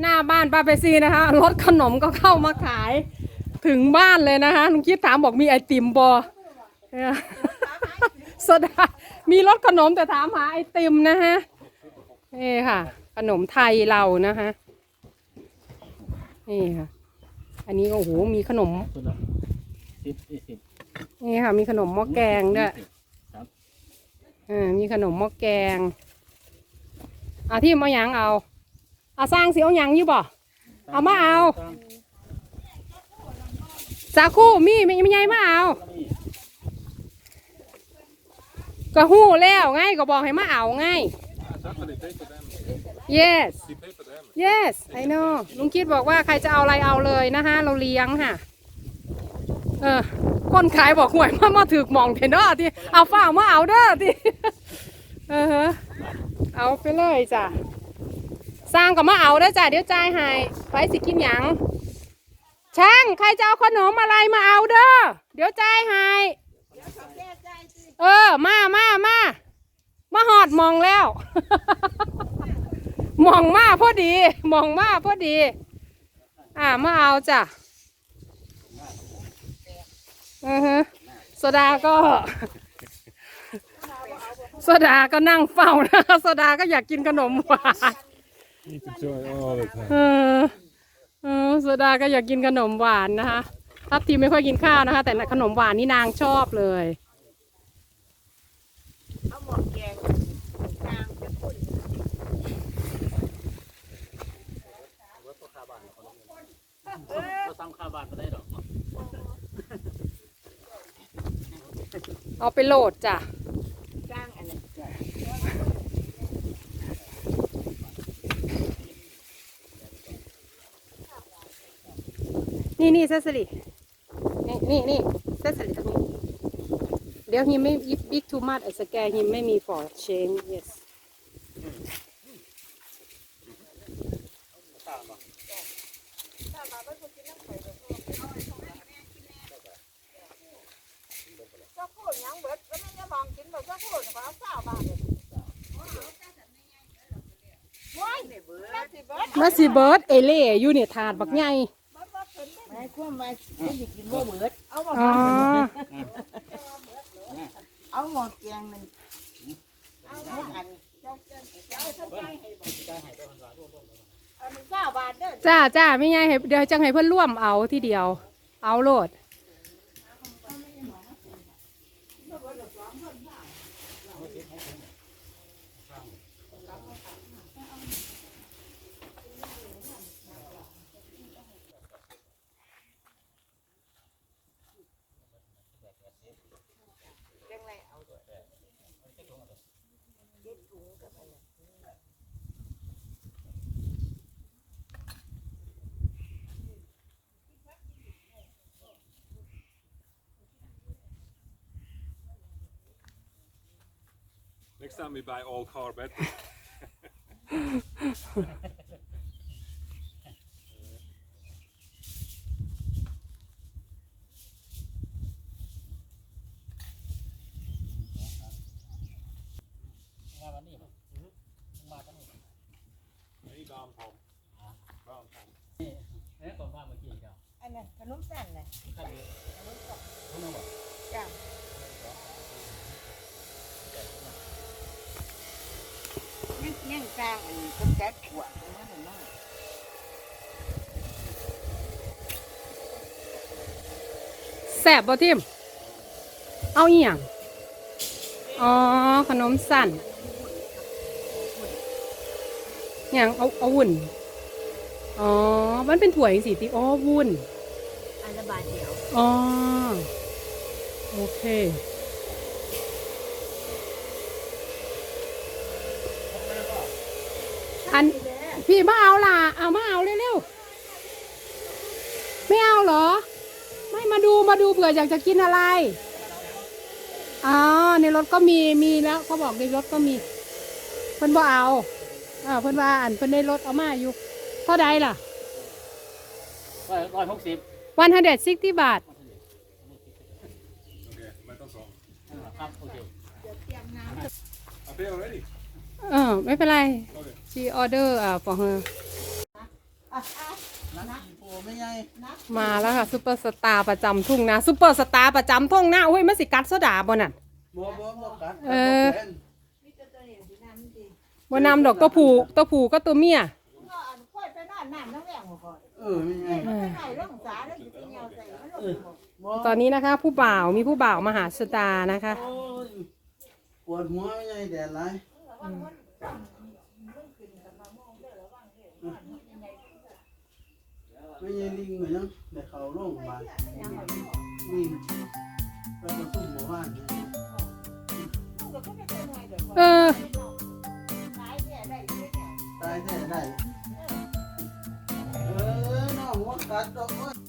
หน้าบ้านป้าเปซีนะคะ รถขนมก็เข้ามาขาย ถึงบ้านเลยนะคะลุงคิดถามบอกมีไอติมบอเนี่ยโซดามีรถขนมแต่ถามหาไอติมนะฮะนี่ค่ะ ขนมไทยเรานะคะนี่ค่ะ อันนี้ก็โอ้โหมีขนมนี่ค่ะ มีขนมหม้อแกงด้วยครับเออมีขนมหม้อแกงเอาที่มายังเอา อาสร้างสิเอาหยังอยู่บ่ เอามาเอา สาคูมีไม่ไม่ใหญ่มาเอาก็หู้แล้วไงก็บอกให้มาเอาไง Exactly, they pay for them. yes You pay for them. yes I know ลุงคิดบอกว่าใครจะเอาอะไรเอาเลยนะฮะ เราเลี้ยงค่ะ เออคนขายบอกหวยมามาถือหมองเทนเดอร์ที่เอาฝ้ามาเอาเด้อที่เออฮะเอาไปเลยจ้ะ สร้างก็มาเอาเด้อจ้ะเดี๋ยวจ่ายให้ไปสิกินหยังช่างใครจะเอาขนมอะไรมาเอาเด้อเดี๋ยวจ่ายให้เออมามามามาหอดมองแล้ว มองมาพอดี มองมาพอดี อ่ามาเอาจ้ะอือฮะโซดาก็โซดาก็นั่งเฝ้านะโซดาก็อยากกินขนมหวาน You can join all the time. เออเออโซดาก็อยากกินขนมหวานนะคะทับทีไม่ค่อยกินข้าวนะคะ แต่ขนมหวานนี่นางชอบเลย เอาหมดแกงกลางจะปุ่นเราทำคาบานก็ได้หรอเอาไปโหลดจ้ะ กลางอันนั้น นี่นี่เซสลินี่นี่นี่เซสลิตรงนี้ เดี๋ยวฮิมไม่บิ๊กทูมัดไอสแกฮิมไม่มี for change yes เจ้าพูดหยังเบิดแล้วมันจะมองกินแบบเจ้าพูดขอเอาเก้าบาทเลยว้ายเนี่ยเบิดแล้วสิเบิดมาสิเบิร์ดเอเล่อยู่เนี่ยถาดบักใหญ่ไม่ ควรมาไม่อยากกินบ่เบิดเอาหมดอ๋อเอาหมดแกงหนึ่งเอาหมดอันเจ้าเจ้าเจ้าเท่าไหร่ให้บ่เอาหนึ่งเก้าบาทเด้อจ้าจ้าไม่ใหญ่ให้เดี๋ยวจังให้เพื่อนร่วมเอาทีเดียว เอาโหลด จังไรเอาด้วยเจ็ดถุงกับอันนั้น Next time we buy all car batteries. งานวันนี้มามาตั้ง Hey, down, Tom. Down, Tom. นี่ก่อนพาเมื่อกี้เจ้าอันนั้นขนมสั้นน่ะข้าวเดียวเขาต้องบอกจ้า ยังยังกลางอันนี้ก็แก๊สขวดนะเห็นไหมแสบบ่ทิมเอาอีหยังอ๋อ ขนมสั่นอหย่างเอาเอาวุ่น อ๋อ มันเป็นถั่วอย่างสีติอ๋อวุ่น อันละบาทเดียว อ๋อ โอเค อันพี่มาเอาล่ะ เอามาเอาเร็วๆ ไม่เอาเหรอ ไม่มาดูมาดูเผื่ออยากจะกินอะไร อ๋อในรถก็มีมีแล้วเขาบอกในรถก็มี เพิ่นบ่เอาอ่าเพิ่นว่าอันเพิ่นในรถเอามาอยู่ เท่าใดล่ะร้อยร้อยหกสิบวันฮันเดดซิกที่บาท Okay, let us on. ครับโอเค Are they already? เออไม่เป็นไร Okay. she order อ่า for her นักขี่โปไม่ใหญ่มาแล้วค่ะซุปเปอร์สตาร์ประจำทุ่งนาซุปเปอร์สตาร์ประจำทุ่งนาโอ้ยมันสิกัดโซดาบ่นั่นบ่บ่บ่กัดเออบ่เป็นมีแต่ตัวนี้สิน้ำดีบ่นำดอกตัวผู้ตัวผู้ก็ตัวเมียก็อันค่อยไปนอนน้ำน้ำแรงบ่พอเออไม่ใหญ่เอ้ยมันไปไหนเรื่องสาเรื่องสิไปเหี่ยวใส่มันลงบ่บ่ตอนนี้นะคะ ผู้บ่าวมีผู้บ่าวมาหาสตาร์นะคะโอ้ยปวดหัวไม่ใหญ่แดดหลาย ไม่ใหญ่ลิงเหมือนยังแต่เขาโรงพยาบาลนี่ไปกระตุ้มหมู่บ้านเนี่ยเออตายแท้ได้อยู่เนี่ยตายแท้ได้ เออน้องว่ากัดดอกโอ้